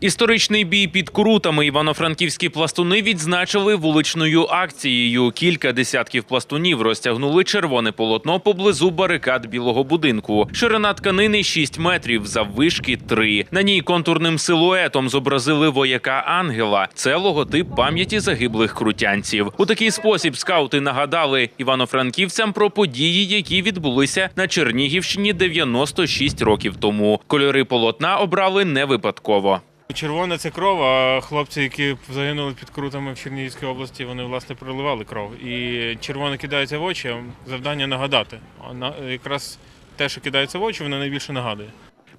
Історичний бій під крутами івано-франківські пластуни відзначили вуличною акцією. Кілька десятків пластунів розтягнули червоне полотно поблизу барикад білого будинку. Ширина тканини 6 метрів, заввишки 3. На ній контурним силуетом зобразили вояка ангела. Це логотип пам'яті загиблих крутянців. У такий спосіб скаути нагадали івано-франківцям про події, які відбулися на Чернігівщині 96 років тому. Кольори полотна обрали не випадково. Червона це кров, а хлопці, які загинули під крутами в Чернігівській області, вони власне проливали кров. І червоне кидається в очі, завдання нагадати. А якраз те, що кидається в очі, воно найбільше нагадує.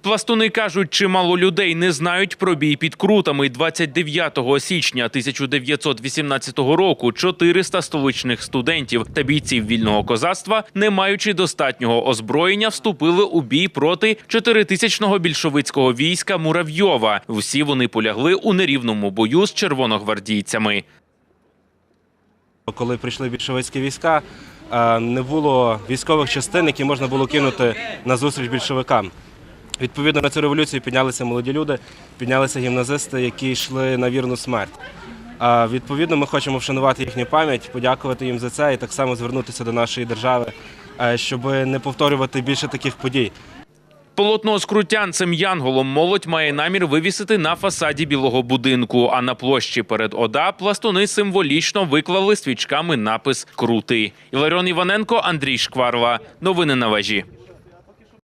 Пластуни кажуть, чимало людей не знають про бій під крутами. 29 січня 1918 року 400 столичних студентів та бійців вільного козацтва, не маючи достатнього озброєння, вступили у бій проти 4000-го більшовицького війська Муравйова. Всі вони полягли у нерівному бою з червоногвардійцями. Коли прийшли більшовицькі війська, е, не було військових частин, які можна було кинути на зустріч більшовикам. Відповідно на цю революцію піднялися молоді люди, піднялися гімназисти, які йшли на вірну смерть. А, Відповідно, ми хочемо вшанувати їхню пам'ять, подякувати їм за це і так само звернутися до нашої держави, е, щоб не повторювати більше таких подій. Полотно з крутянцем Янголом молодь має намір вивісити на фасаді білого будинку. А на площі перед ОДА пластуни символічно виклали свічками напис Крутий. Іларіон Іваненко, Андрій Шкварла. Новини на вежі.